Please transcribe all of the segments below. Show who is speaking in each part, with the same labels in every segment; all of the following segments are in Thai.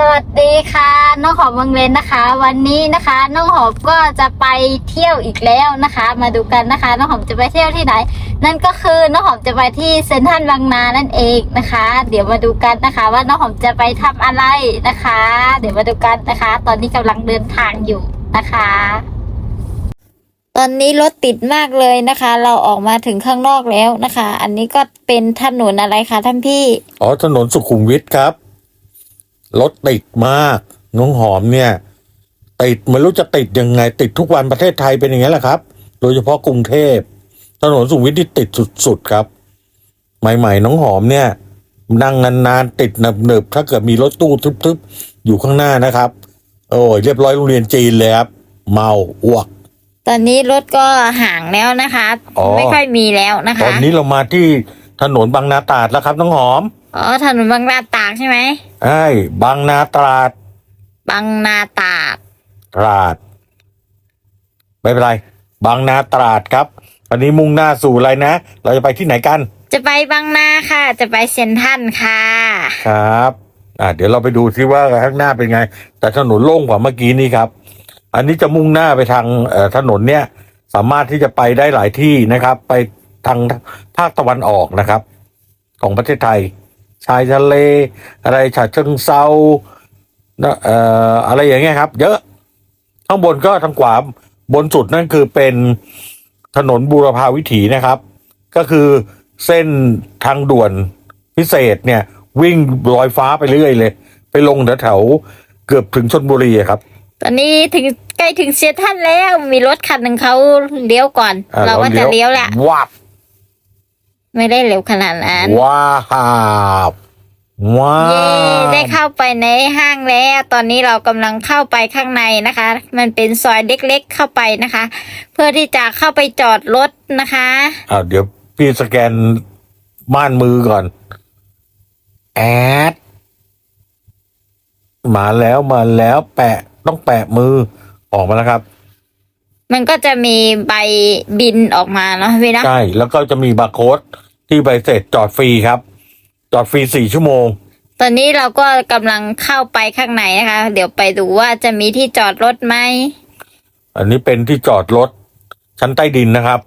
Speaker 1: สวัสดีค่ะ น้องหอมเมืองเลนนะคะ วันนี้นะคะ น้องหอมก็จะไปเที่ยวอีกแล้วนะคะ มาดูกันนะคะ น้องหอมจะไปเที่ยวที่ไหน นั่นก็คือน้องหอมจะไปที่เซนทรัลบางนานั่นเองนะคะ เดี๋ยวมาดูกันนะคะ ว่าน้องหอมจะไปทำอะไรนะคะ เดี๋ยวมาดูกันนะคะ ตอนนี้กำลังเดินทางอยู่นะคะ ตอนนี้รถติดมากเลยนะคะ เราออกมาถึงข้างนอกแล้วนะคะ อันนี้ก็เป็นถนนอะไรคะท่านพี่
Speaker 2: อ๋อถนนสุขุมวิทครับ รถติดมากน้องหอมเนี่ยติดไม่รู้จะติดยังไง ติดทุกวันประเทศไทยเป็นอย่างนี้แหละครับ โดยเฉพาะกรุงเทพถนนสุขุมวิทที่ติดสุดๆครับ ใหม่ๆ น้องหอมเนี่ย นั่งนานๆติดหนึบๆถ้าเกิดมีรถตู้ทึบๆ อยู่ข้างหน้านะครับ โอ้ยเรียบร้อยโรงเรียนจีนเลยครับ เมาอ้วก
Speaker 1: ตอนนี้รถก็ห่างแล้วนะคะ
Speaker 2: อ๋อ
Speaker 1: ไม่ค่อยมีแล้วนะ
Speaker 2: ต
Speaker 1: คะ
Speaker 2: อนนี้เรามาที่ถนนบางนาตราดแล้วครับ น้องหอม
Speaker 1: อ๋อถนนบางนาตราดใช่ไหม
Speaker 2: ใช่บางนาตราด
Speaker 1: บางนาตราด
Speaker 2: ตราด ไม่เป็นไร บางนาตราดครับวันนี้มุ่งหน้าสู่อะไรนะ เราจะไปที่ไหนกัน
Speaker 1: จะไปบางนาค่ะ จะไปเซนทรันค่ะ
Speaker 2: ครับ อ่าเดี๋ยวเราไปดูซิว่าข้างหน้าเป็นไง แต่ถนนโล่งกว่าเมื่อกี้นี้ครับ อันนี้จะมุ่งหน้าไปทางเอ่อถนนเนี่ย สามารถที่จะไปได้หลายที่นะครับ ไปทางภาคตะวันออกนะครับ ของประเทศไทย ชายทะเล อะไรฉะเชิงเซานะเอ่ออะไรอย่างเงี้ยครับ เยอะ ข้างบนก็ทางขวาบนสุดนั่นคือเป็นถนนบูรพาวิถีนะครับ ก็คือเส้นทางด่วนพิเศษเนี่ย วิ่งลอยฟ้าไปเรื่อยเลย ไปลงแถวๆเกือบถึงชนบุรีอะครับ
Speaker 1: ตอนนี้ถึงใกล้ถึงเซนทรันแล้วมีรถคันหนึ่งเขาเลี้ยวก่อน
Speaker 2: อ่
Speaker 1: เราก็จะเลี้ยวแหละ
Speaker 2: วับ
Speaker 1: ไม่ได้เร็วขนาดนั้น
Speaker 2: ว้าบว้า
Speaker 1: เย้
Speaker 2: บ
Speaker 1: ได้เข้าไปในห้างแล้ว ตอนนี้เรากำลังเข้าไปข้างในนะคะ มันเป็นซอยเล็กๆเข้าไปนะคะ เพื่อที่จะเข้าไปจอดรถนะคะ
Speaker 2: อ่าเดี๋ยวพี่สแกนม่านมือก่อน แอด มาแล้วมาแล้วแปะต้องแปะมือออกมาแล้วครับ
Speaker 1: มันก็จะมีใบบินออกมาเนาะพี่นะ
Speaker 2: ใช่ แล้วก็จะมีบาร์โค้ด ที่ใบเสร็จจอดฟรีครับ จอดฟรีสี่ชั่วโมง
Speaker 1: ตอนนี้เราก็กำลังเข้าไปข้างในนะคะ เดี๋ยวไปดูว่าจะมีที่จอดรถไหม
Speaker 2: อันนี้เป็นที่จอดรถ ชั้นใต้ดินนะครับ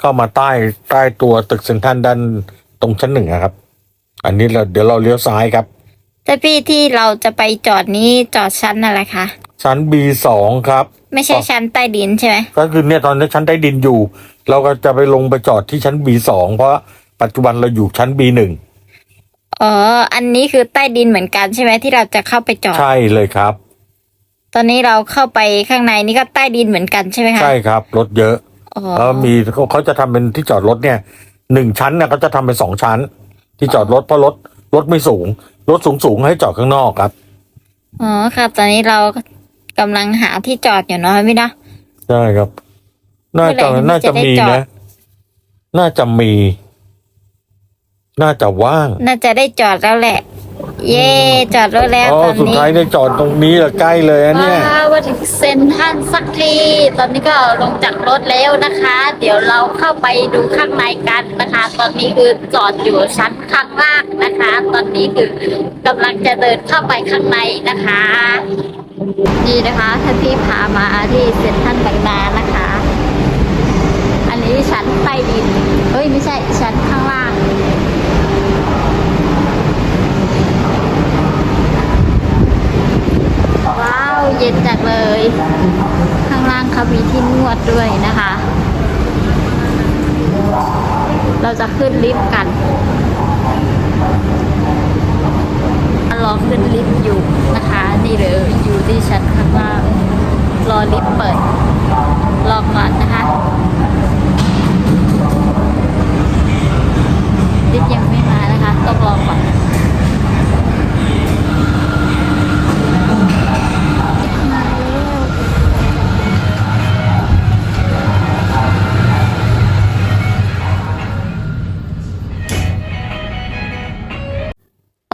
Speaker 2: เข้ามาใต้ใต้ตัวตึกเซ็นทรัลด้านตรงชั้นหนึ่งนะครับ อันนี้เราเดี๋ยวเราเลี้ยวซ้ายครับ
Speaker 1: แต่พี่ที่เราจะไปจอดนี้จอดชั้นอะไรคะ
Speaker 2: ชั้น B2 ครับ
Speaker 1: ไม่ใช่ชั้นใต้ดินใช่ไหม
Speaker 2: ก็คือเนี่ยตอนนี้ชั้นใต้ดินอยู่ เราก็จะไปลงไปจอดที่ชั้น B2 เพราะปัจจุบันเราอยู่ชั้น B1
Speaker 1: อ๋อ อันนี้คือใต้ดินเหมือนกันใช่ไหมที่เราจะเข้าไปจอด
Speaker 2: ใช่เลยครับ
Speaker 1: ตอนนี้เราเข้าไปข้างในนี่ก็ใต้ดินเหมือนกันใช่ไหมคะ
Speaker 2: ใช่ครับ รถเยอะ
Speaker 1: อ๋อ
Speaker 2: แล้วมีเขาเขาจะทำเป็นที่จอดรถเนี่ยหนึ่งชั้นเนี่ยเขาจะทำเป็นสองชั้น ที่จอดรถเพราะรถรถไม่สูง รถสูงสูงๆให้จอดข้างนอกครับ
Speaker 1: อ๋อค่ะ ตอนนี้เรากำลังหาที่จอดอยู่เนาะพี่เนาะ
Speaker 2: ใช่ครับ น่าจะ
Speaker 1: เมื่อไหร่
Speaker 2: น่าจะ
Speaker 1: จะได้
Speaker 2: มี
Speaker 1: จอด
Speaker 2: นะ น่าจะมี น่าจะว่าง
Speaker 1: น่าจะได้จอดแล้วแหละ เย่จอดรถแล้ว
Speaker 2: อ๋อ
Speaker 1: ตอน
Speaker 2: สุด
Speaker 1: นี้
Speaker 2: ท้ายได้จอดตรงนี้แหละใกล้เลยอะเนี่ย
Speaker 1: ว้าวมาถึงเซนทรันสักที ตอนนี้ก็ลงจากรถแล้วนะคะ เดี๋ยวเราเข้าไปดูข้างในกันนะคะ ตอนนี้คือจอดอยู่ชั้นข้างล่างนะคะ ตอนนี้คือกำลังจะเดินเข้าไปข้างในนะคะ นี่นะคะท่านพี่พามาที่เซ็นทรัลบางนานะคะ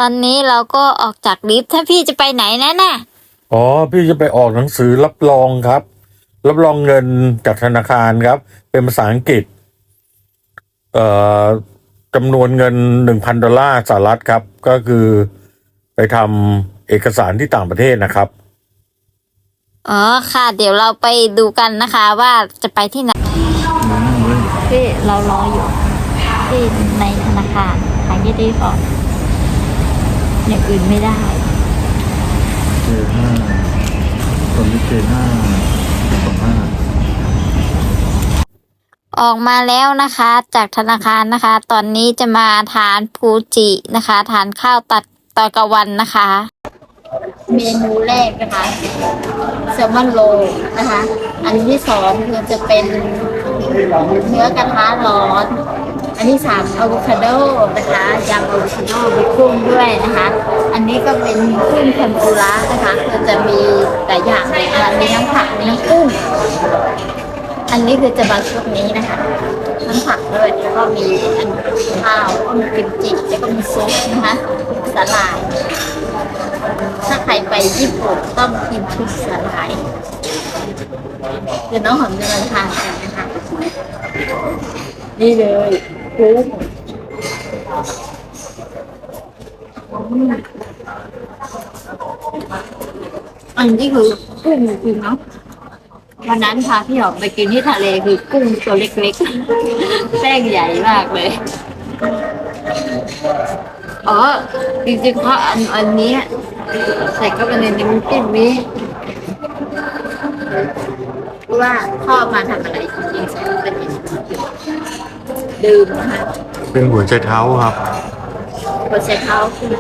Speaker 1: อนนี้เราก็ออกจากลิฟต์ถ้าพี่จะไปไหนนะน่ะ
Speaker 2: อ๋อ พี่จะไปออกหนังสือรับรองครับ รับรองเงินจากธนาคารครับ เป็นภาษาอังกฤษ เอ่อจำนวนเงินหนึ่งพันดอลลาร์สหรัฐครับ ก็คือไปทำเอกสารที่ต่างประเทศนะครับ
Speaker 1: อ๋อค่ะ เดี๋ยวเราไปดูกันนะคะว่าจะไปที่ไหนที่เรารออยู่ที่ในธนาคารหายได้ก่อน อย่างอื่นไม่ได้
Speaker 3: เจห้าตอนนี้เจห้าสองห้า
Speaker 1: ออกมาแล้วนะคะ จากธนาคารนะคะ ตอนนี้จะมาทานฟูจินะคะ ทานข้าวตัดตอนกลางวันนะคะ เมนูแรกนะคะแซลมอนโรลนะคะ อันที่สองคือจะเป็นเนื้อกระทะร้อน อันที่สามอะโวคาโดนะคะยำอะโวคาโดมีกุ้งด้วยนะคะ อันนี้ก็เป็นกุ้งเทมปุระนะคะคือจะมีหลายอย่างเลยนะคะมีน้ำผักมีน้ำกุ้ง อันนี้คือจะมาชุดนี้นะคะน้ำผักด้วยแล้วก็มีอันข้าวก็มีกิมจิแล้วก็มีซุปนะคะสาหร่ายถ้าใครไปญี่ปุ่นต้องกินชุดสาหร่ายเดี๋ยวน้องหอมจะมาทานกันนะคะนี่เลย กุ้งอันนี้คือกุ้งจริงเนาะวันนั้นพาพี่หอมไปกินที่ทะเลคือกุ้งตัวเล็กๆแป้งใหญ่มากเลยอ๋อจริงๆเพราะอันอันนี้ใส่เข้าไปในน้ำจิ้มนี้ว่าพ่อมาทำอะไรจริงๆใส่เข้าไปใน ดื่มนะคะ
Speaker 3: เป็นหัวใจเท้าครับ
Speaker 1: หัวใจเท้าคือ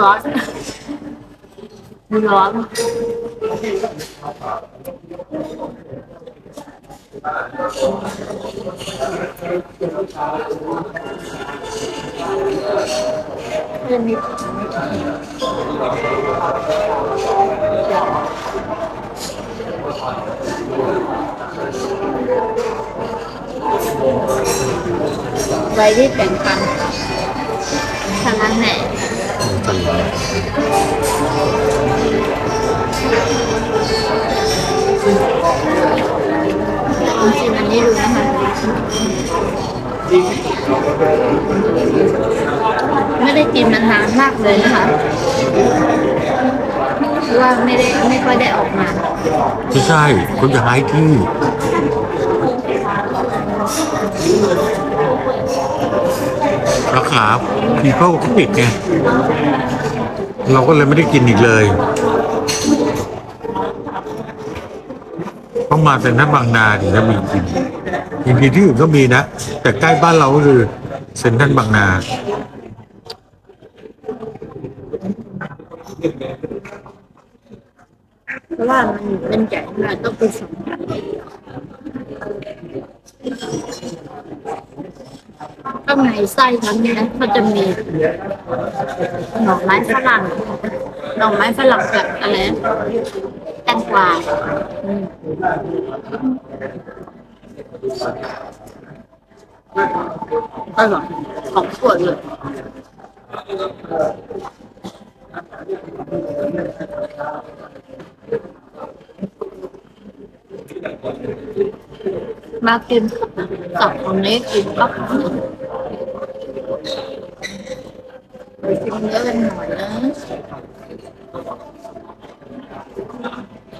Speaker 1: ร้อนร้อน เรื่องนี้ไว้ที่แต่งพันทางนั้นแหละลองชิม นี้ดูนะคะไม่ได้กินมานานมากเลยนะคะเพราะว่าไม่ได้ไม่ค่อยได้ออกมา
Speaker 2: ไม่ใช่คุณจะหายที่ราคาพีเพิลก็ปิดไงเราก็เลยไม่ได้กินอีกเลย ต้องมาแต่นั้นบางนาถึงจะมีกินจริงๆที่อื่นก็มีนะ แต่ใกล้บ้านเราก็คือเซ็นทรัลบางนา
Speaker 1: เพราะว่ามันเป็นใหญ่มากต้องไปสองอย่างข้างในไส้ทั้งนี้นะก็จะมีหน่อไม้ฝรั่งหน่อไม้ฝรั่งกับอะไร นะแตงกวาอืมอร่อยของสดเล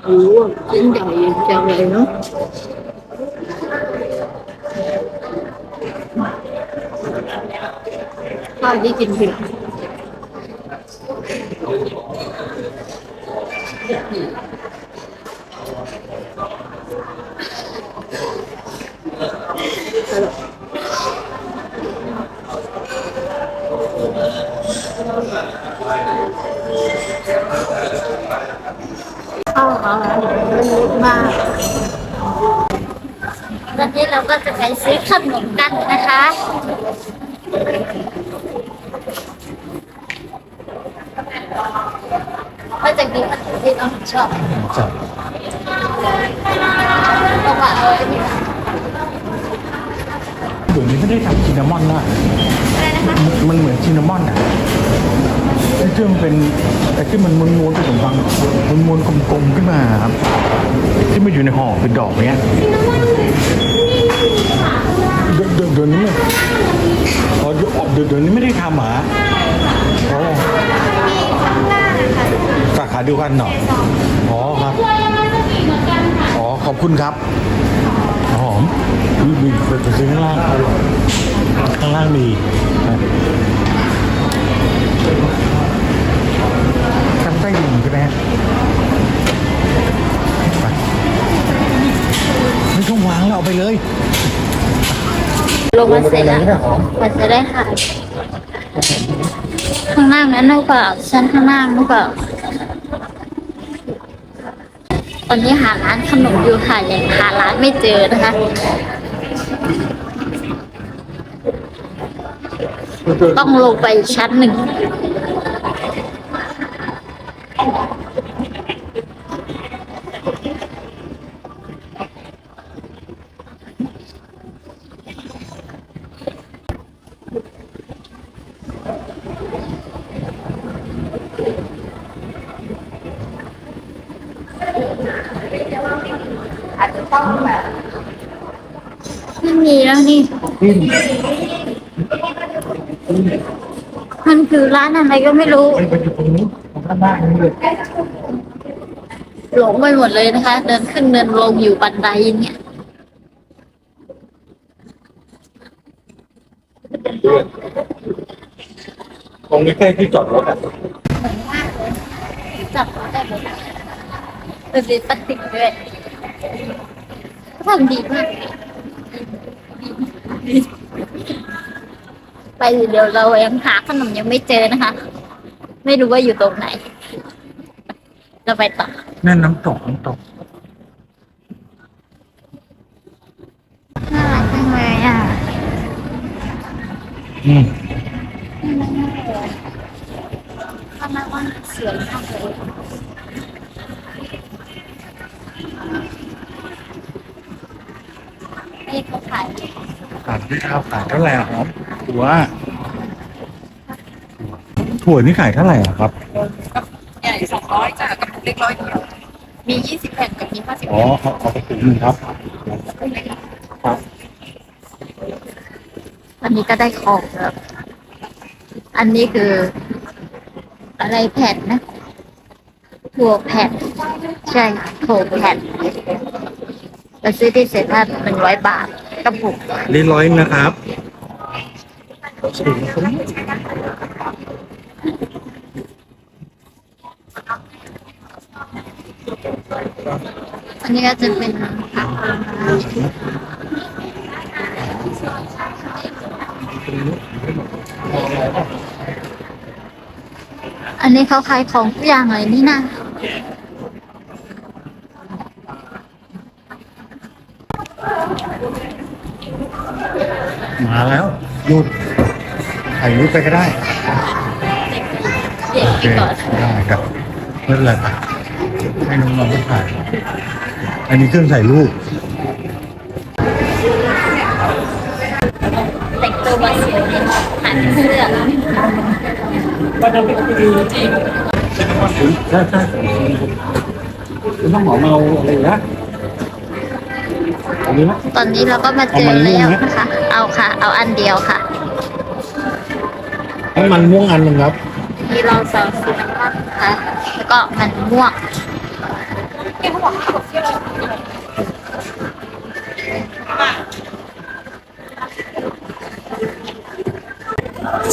Speaker 1: ยมากินกับตรง ร้านผิดข้าวเขาเป็นเล็กมากตอนนี้เราก็จะไปซื้อขนมกันนะคะก็จะกินขนมที่น้องชอบต้องมาเอาไว้ที่ไหน
Speaker 3: เดี๋ยวนี้ไม่ได้ทำซินนามอนและ
Speaker 1: อะไรนะคะ
Speaker 3: มันเหมือนซินนามอนอะ ที่ที่มันเป็นไอ้ที่มันม้วนๆเป็นขนมปังม้วนๆกลมๆขึ้นมาครับที่มันอยู่ในห่อเป็นดอกเนี้ย
Speaker 1: ซ
Speaker 2: เดี๋ยวนี้อ๋อเดี๋ยวเดี๋ยวเดี๋ยวนี้ไม่ได้ทำหมาอ๋อสาขาเดียวกันเหรออ๋อครับอ๋อขอบคุณครับหอมมีมีไปซื้อข้างล่างอร่อยข้างล่างมีข้างใต้ดินใช่ ไหมฮะไม่ต้องวางแล้วเอาไปเลย
Speaker 1: ลงมาเสร็จแล้วมันจะได้ค่ะข้างล่างนั้นหรือเปล่าชั้นข้างล่างหรือเปล่าตอนนี้หาร้านขนมอยู่ค่ะยังหาร้านไม่เจอนะคะต้องลงไปชั้นหนึ่ง ไม่มีแล้วนี่ มันคือร้านอะไรก็ไม่รู้
Speaker 2: ไปอยู่ตรงนู้นข้างล่างนี่เลย
Speaker 1: หลงไปหมดเลยนะคะ เดินขึ้นเดินลงอยู่บันไดเนี่ย
Speaker 2: ตรงนี้ใกล้ที่จอดรถอะ
Speaker 1: จับได้หมดเป็นพลาสติกด้วยทำดีมากไปเดี๋ยวเรายังหาขนมยังไม่เจอนะคะ ไม่รู้ว่าอยู่ตรงไหน เราไปต่อ
Speaker 2: นั่นน้ำตกน้ำตก
Speaker 1: น่ารักจังเลยอะ
Speaker 2: อืม
Speaker 1: ข้างหน้าว่าสวยมากเลยนี่เขาขาย
Speaker 2: ขายที่ข้าวขายเท่าไหร่อะครับถั่วถั่วนี่ขายเท่าไหร่อะครับ
Speaker 4: ใหญ่สองร้อยจ้ะกับเล็กร้อยเดียว มียี่สิบแผ่นกับมีห้าสิบ
Speaker 2: อ๋อเอาเอาไปถุงหนึ่งครับ ครับ
Speaker 1: วันนี้ก็ได้ของแล้ว อันนี้คือ อะไรแผ่นนะถั่วแผ่น ใช่ถั่วแผ่นเราซื้อที่เซ็นทรัลหนึ่งร้อยบาทกระปุก
Speaker 2: นี่ร้อยนะครับ
Speaker 1: อั อันนี้ก็จะเป็นอันนี้เขาขายของทุกอย่างเลยนี่นะ
Speaker 2: มาแล้วหยุดถ่ายรูปไปก็ได้โอ
Speaker 1: ไป
Speaker 2: เคได้ครับไม่เป็นไรครับ ให้น้องๆไปถ่าย อันนี้เครื่องถ่ายรูป
Speaker 1: แต่งตัวมาสวยดีหันเสื้อ
Speaker 2: ใช่ใช่คุณต้องหอมเอาอะไรนะอันนี้นะ
Speaker 1: ตอนนี้เราก็มาเจอแล้วนะคะ เอาค่ะ เอาอันเดียวค่ะ
Speaker 2: ให้มันม่วงอันหนึ่งครับ
Speaker 1: มีเราสองสีน้ำมันค่ะ แล้วก็มันม่วง ส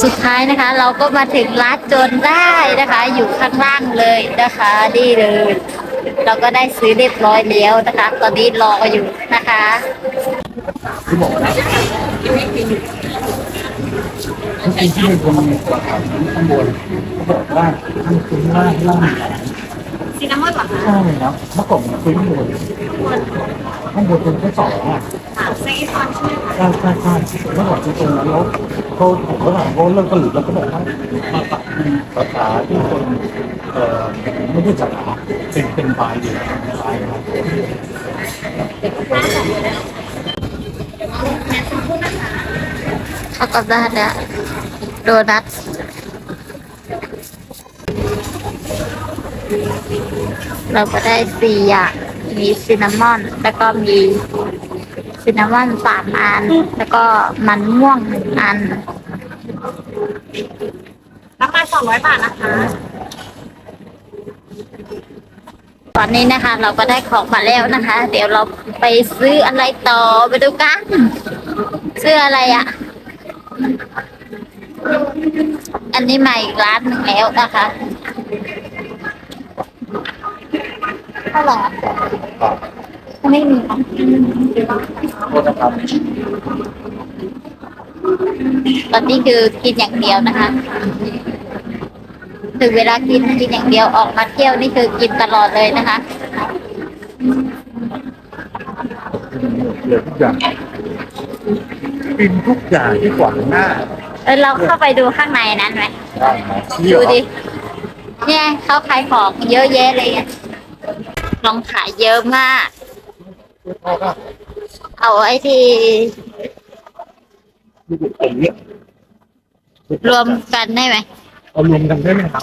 Speaker 1: ุดท้ายนะคะ เราก็มาถึงร้านจนได้นะคะ อยู่ข้างล่างเลยนะคะนี่เลย เราก็ได้ซื้อเรียบร้อยแล้วนะคะ ตอนนี้รออยู่นะคะ
Speaker 2: ที่บอกนะทุกทีที่เป็นคนข้างบนเขาบอกว่ามันคุ้นมากล่าง
Speaker 4: ซีนามอนเหรอคะ
Speaker 2: ใช่ครับเมื่อก่อนมันคุ้นหมดข้างบนเป็นแค่สองอะ
Speaker 4: เซอีฟอนใช่ไหมคะ
Speaker 2: ใช่ใช่ใช่เมื่อก่อนที่ตรงนั้นแล้วเขาผมก็ถามเขาเลิกผลิตแล้วก็บอกว่ามาตัดสาขาที่คนเอ่อไม่ได้สาขาเป็นเป็นปลายอยู่ปลายครับ
Speaker 1: เขาก็ได้แล้วโดนัท เราก็ได้สี่อย่างมีซินนามอน แล้วก็มีซินนามอนสามอัน แล้วก็มันม่วงหนึ่งอัน
Speaker 5: น้ำมันสองร้อยบาทนะคะ
Speaker 1: ตอนนี้นะคะ เราก็ได้ของมาแล้วนะคะ เดี๋ยวเราไปซื้ออะไรต่อไปดูกัน ซื้ออะไรอะ่ะ อันนี้มาอีกร้านหนึ่งแล้วนะคะ เท่าไหร่อะไม่มีนะตอนนี้คือกินอย่างเดียวนะคะถึงเวลากินกินอย่างเดียวออกมาเที่ยวนี่คือกินตลอดเลยนะคะ
Speaker 2: เหลือทุกอย่างกินทุกอย่างที่ขวางหน้า
Speaker 1: เออเราเข้าไปดูข้างในนั้นไหม
Speaker 2: ได้ไหม
Speaker 1: ดูดิเนี่ยเขาขายของเยอะแยะเลยอะ ลองขายเยอะมาก เอาไอ้ที่รวมกันได้ไหม
Speaker 2: เอารวมกันได้ไหมครับ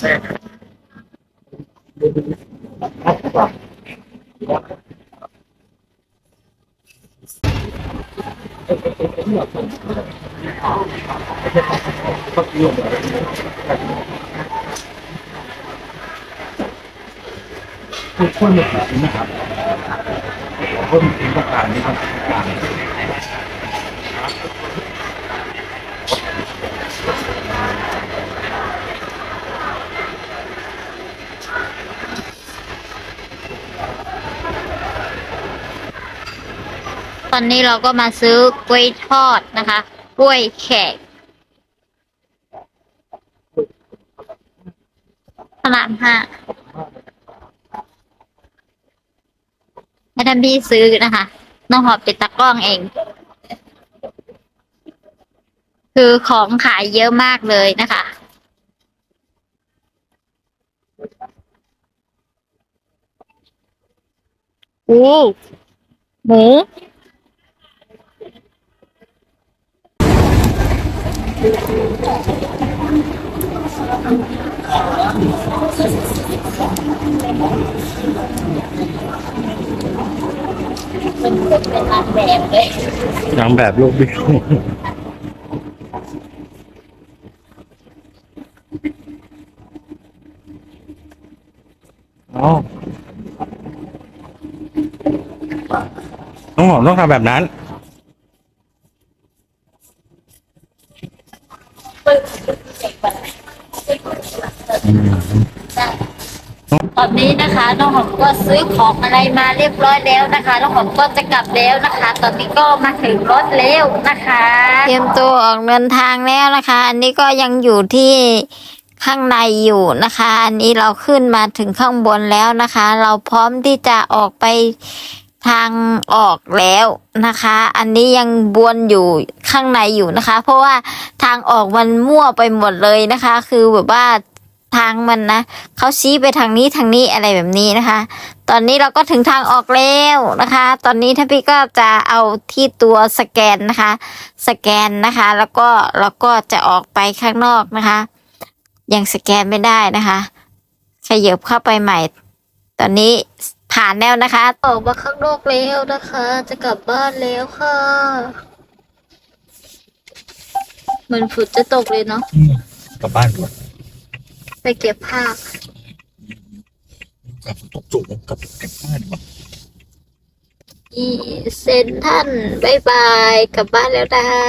Speaker 2: ทุกคนแบบนี้นะครับเพิ่มถึงประการนี้ครับประการ
Speaker 1: ตอนนี้เราก็มาซื้อกล้วยทอดนะคะ กล้วยแขกขนาดห้า ให้ท่านพี่ซื้อนะคะ น้องหอบเป็นตากล้องเอง คือของขายเยอะมากเลยนะคะอู้หมูเป็น เป็นนางแบบเลย
Speaker 2: นางแบบโลกบิวอ๋อน้องหอมต้องทำแบบนั้น
Speaker 1: ก็ซื้อของอะไรมาเรียบร้อยแล้วนะคะน้องหอมก็จะกลับแล้วนะคะ ตอนนี้ก็มาถึงรถแล้วนะคะ เตรียมตัวออกเดินทางแล้วนะคะ อันนี้ก็ยังอยู่ที่ข้างในอยู่นะคะ อันนี้เราขึ้นมาถึงข้างบนแล้วนะคะ เราพร้อมที่จะออกไปทางออกแล้วนะคะ อันนี้ยังบวนอยู่ข้างในอยู่นะคะ เพราะว่าทางออกมันมั่วไปหมดเลยนะคะ คือแบบว่า ทางมันนะเขาชี้ไปทางนี้ทางนี้อะไรแบบนี้นะคะ ตอนนี้เราก็ถึงทางออกแล้วนะคะ ตอนนี้ท่านพี่ก็จะเอาที่ตัวสแกนนะคะ สแกนนะคะ แล้วก็เราก็จะออกไปข้างนอกนะคะ ยังสแกนไม่ได้นะคะขยับเข้าไปใหม่ ตอนนี้ผ่านแล้วนะคะออกมาข้างนอกแล้วนะคะ จะกลับบ้านแล้วค่ะเหมือนฝนจะตกเลยเนาะ
Speaker 2: กลับบ้านก่อน
Speaker 1: ไปเก็บผ้า
Speaker 2: กลับตกจุกกลับเก็บบ้านก่อน
Speaker 1: อีเซนท่านบายบายกลับบ้านแล้วนะคะ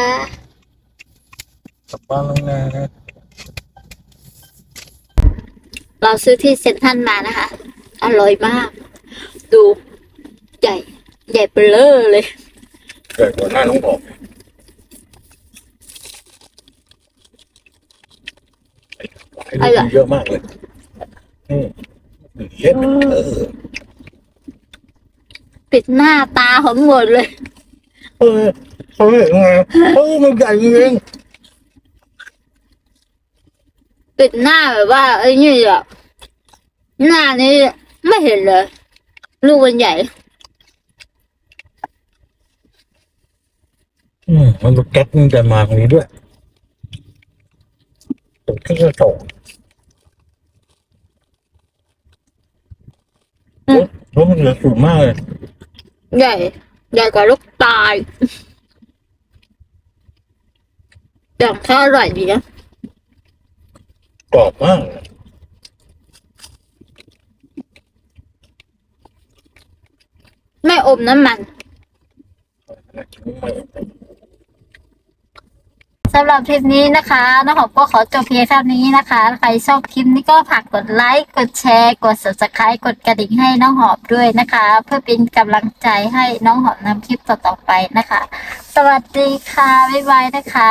Speaker 2: กลับบ้านแล้วนะ
Speaker 1: เราซื้อที่เซนทรันมานะคะ อร่อยมาก ดู ใหญ่ ใหญ่เปลอเลย
Speaker 2: เกิดหัวหน้าน้องบอก ให้ดูเยอะมากเลยนี่เย็ดเออ
Speaker 1: ปิดหน้าตาผมหมดเลย
Speaker 2: เออเขาเห็นไงเออมันใหญ่จริง
Speaker 1: ปิดหน้าแบบว่าไอ้นี่อะหน้านี้ไม่เห็นเลย ลูกมันใหญ่
Speaker 2: อืมมันแก๊สมันจะมาตรงนี้ด้วยตรงที่กระจก
Speaker 1: อืม
Speaker 2: รถมันเหลือสูงมากเลย
Speaker 1: ใหญ่ใหญ่กว่าลูกตายอย่างข้าวอร่อยดีนะ
Speaker 2: กรอบมาก
Speaker 1: ไม่อมน้ำมันสำหรับคลิปนี้นะคะน้องหอมก็ขอจบเพียงเท่านี้นะคะ ใครชอบคลิปนี้ก็ฝากกดไลค์ กดแชร์ กด subscribe กดกระดิ่งให้น้องหอมด้วยนะคะ เพื่อเป็นกำลังใจให้น้องหอมนำคลิปต่อๆไปนะคะ สวัสดีค่ะ บ๊ายบายนะคะ